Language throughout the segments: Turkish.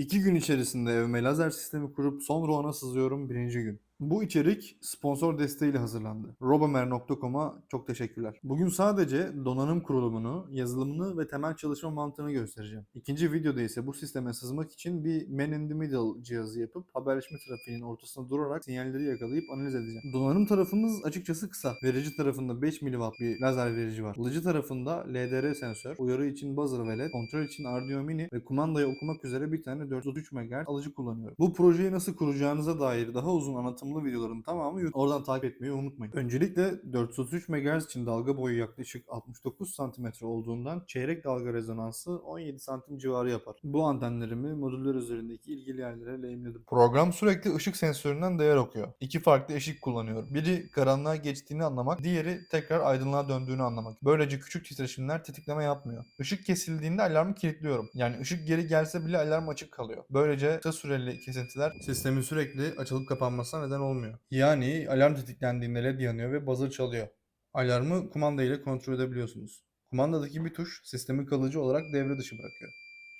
İki gün içerisinde evime lazer sistemi kurup sonra ona sızıyorum birinci gün. Bu içerik sponsor desteğiyle hazırlandı. robomer.com'a çok teşekkürler. Bugün sadece donanım kurulumunu, yazılımını ve temel çalışma mantığını göstereceğim. İkinci videoda ise bu sisteme sızmak için bir man in the middle cihazı yapıp haberleşme trafiğinin ortasında durarak sinyalleri yakalayıp analiz edeceğim. Donanım tarafımız açıkçası kısa. Verici tarafında 5 mW bir lazer verici var. Alıcı tarafında LDR sensör, uyarı için buzzer ve LED, kontrol için Arduino Mini ve kumandayı okumak üzere bir tane 433 MHz alıcı kullanıyorum. Bu projeyi nasıl kuracağınıza dair daha uzun anlatımlı videoların tamamı. Oradan takip etmeyi unutmayın. Öncelikle 433 MHz için dalga boyu yaklaşık 69 cm olduğundan çeyrek dalga rezonansı 17 cm civarı yapar. Bu antenlerimi modüller üzerindeki ilgili yerlere lehimledim. Program sürekli ışık sensöründen değer okuyor. İki farklı ışık kullanıyorum. Biri karanlığa geçtiğini anlamak, diğeri tekrar aydınlığa döndüğünü anlamak. Böylece küçük titreşimler tetikleme yapmıyor. Işık kesildiğinde alarmı kilitliyorum. Yani ışık geri gelse bile alarm açık kalıyor. Böylece kısa süreli kesintiler Sistemin sürekli açılıp kapanmasına neden olmuyor. Yani alarm tetiklendiğinde led yanıyor ve buzzer çalıyor. Alarmı kumanda ile kontrol edebiliyorsunuz. Kumandadaki bir tuş sistemi kalıcı olarak devre dışı bırakıyor.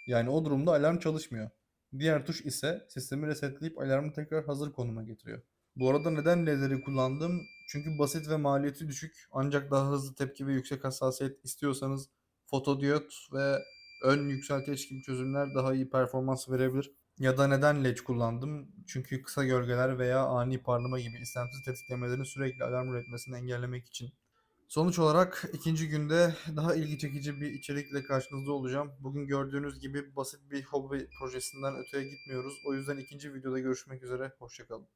Yani o durumda alarm çalışmıyor. Diğer tuş ise sistemi resetleyip alarmı tekrar hazır konuma getiriyor. Bu arada neden ledleri kullandım? Çünkü basit ve maliyeti düşük ancak daha hızlı tepki ve yüksek hassasiyet istiyorsanız fotodiyot ve ön yükselteç gibi çözümler daha iyi performans verebilir. Ya da neden led kullandım? Çünkü kısa gölgeler veya ani parlama gibi istemsiz tetiklemelerin sürekli alarm üretmesini engellemek için. Sonuç olarak ikinci günde daha ilgi çekici bir içerikle karşınızda olacağım. Bugün gördüğünüz gibi basit bir hobi projesinden öteye gitmiyoruz. O yüzden ikinci videoda görüşmek üzere. Hoşçakalın.